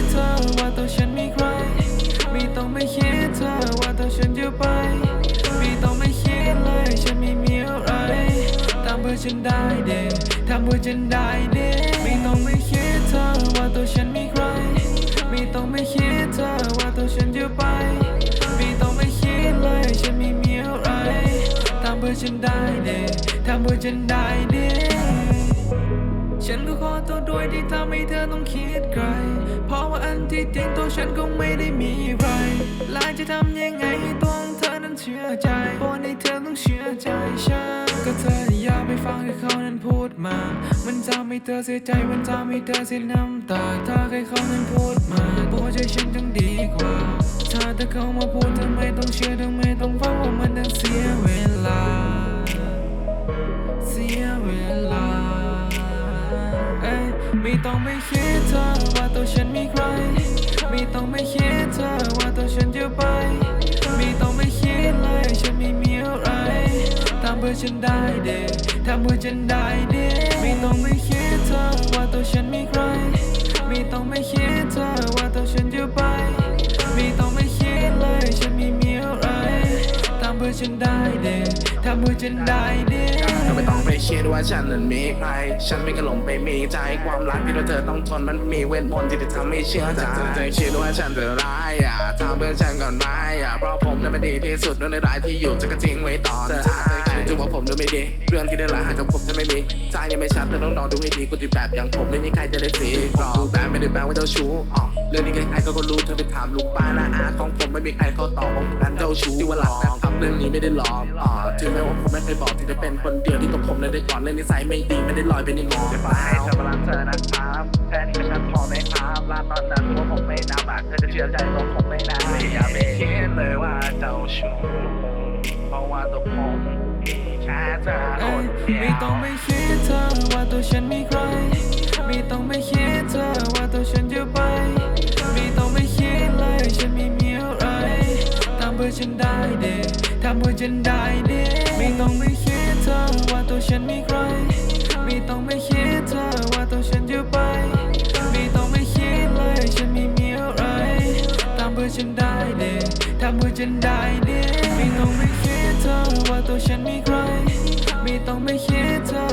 ดเธอว่าตัวฉันมีใคร ไม่ต้องไม่คิดเธอว่าตัวฉันจะไป ไม่ต้องไม่คิดเลยฉันไม่มีอะไรทำเพื่อฉันได้เด็ทำเพื่อฉันได้เด็ไม่ต้องไม่คิดเธอว่าตัวฉันมีใคร ไม่ต้องไม่คิดเธอว่าตัวฉันจะไป ไม่ต้องไม่คิดเลยฉันไม่มีอะไรทำเพื่อฉันได้เด็ทำเพื่อฉันได้เด็ ฉันก็ขอโทษด้วยที่ทำให้เธอต้องคิดไกล เพราะว่าอันที่จริงตัวฉันก็ไม่ได้มีใครและจะทำยังไงให้ตัวของเธอนั้นเชื่อใจเพราะในเธอต้องเชื่อใจฉัน ก็เธออย่าไปฟังที่เขานั้นพูดมา มันทำให้เธอเสียใจ มันทำให้เธอเสียน้ำตา ถ้าใครเขานั้นพูดมาโอ้ใจฉันต้องดีกว่า ถ้าเธอเข้ามาพูดเธอไม่ต้องเชื่อเธอไม่ต้องฟังว่า ไม่ต้องไม่คิดเธอว่าตัวฉันมีใคร ไม่ต้องไม่คิดเธอว่าตัวฉันจะไป ไม่ต้องไม่คิดเลยฉันไม่มีอะไรทำเพื่อฉันได้เด็ทำเพื่อฉันได้เด็ไม่ต้องไม่คิดเธอว่าตัวฉันมีใคร ไม่ต้องไม่คิดเธอว่าตัวฉันจะไป ไม่ต้องไม่คิดเลยฉันไม่มีอะไรทำเพื่อฉันได้เด ทำเพื่อฉันได้เดเธอไม่ต้องไปคิดว่าฉันนั้นมีใครฉันไม่กระหลงไปมีใจความรักที่เธอต้องทนมันมีเวทมนต์ที่จะทำให้เชื่อใจเธอจะคิดว่าฉันจะร้ายอะทำเพื่อฉันก่อนไหมอะเพราะผมนั้นไม่ดีที่สุดเรื่องในรายที่อยู่จะกระทิ้งไว้ตอนท้ายถึงว่าผมดูไม่ดีเรื่องที่ได้หลายหากกับผมจะไม่มีใจยังไม่ชัดเธอต้องนอนดูให้ดีกูที่แบบอย่างผมไม่มีใครจะได้สีกรอบดูแบบไม่ได้แปลว่าเจ้าชู้อ๋อเรื่องนี้ใครๆก็ก็รู้เธอไปถามลูกป้านะอาของผมไม่มีใครเขาตอบผมนั้นเจ้าชู้ที่ว่าหลักแต่ทำเรื่องนี้ไม่ได้หลอกอ๋อถึงแม้ว่าผมไม่เคยบอกที่จะเป็นคนเดียวที่ตกผมในได้ก่อนเล่นนิสัยไม่ดีไม่ได้ลอยไปในหมอจะไปให้เธอมารักเธอนะครับแค่นี้ก็ฉันพอไหมครับลาตอนนั้นว่าผมไม่นับอะเธอจะเชื่อใจตัวผมไม่นะอย่าไปคิดเลยว่าเจ้าชู้เพราะว่าตัวผมมีแค่เธอคเอ้ยนเดียวไม่ต้องไปคิดเธอว่าตัวฉันมีใคร อฉันได้เดทำเพื่อฉันได้เดไม่ต้องไม่คิดเธอว่าตัวฉันมีใคร ไม่ต้องไม่คิดเธอว่าตัวฉันจะไป ไม่ต้องไม่คิดเลยฉันไม่มีอะไรทำเพื่อฉันได้เดทำเพื่อฉันได้เดไม่ต้องไม่คิดเธอว่าตัวฉันมีใคร ไม่ต้องไม่คิดเธอ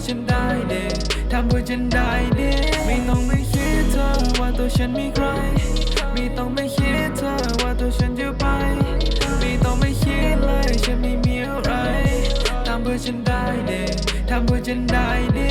ื่อฉันได้เด็ทำเพื่อฉันได้เด็ไม่ต้องไม่คิดเธอว่าตัวฉันมีใคร ไม่ต้องไม่คิดเธอว่าตัวฉันจะไป ไม่ต้องไม่คิดเลยฉันไม่มีอะไรทำเพื่อฉันได้เด็ทำเพื่อฉันได้เด็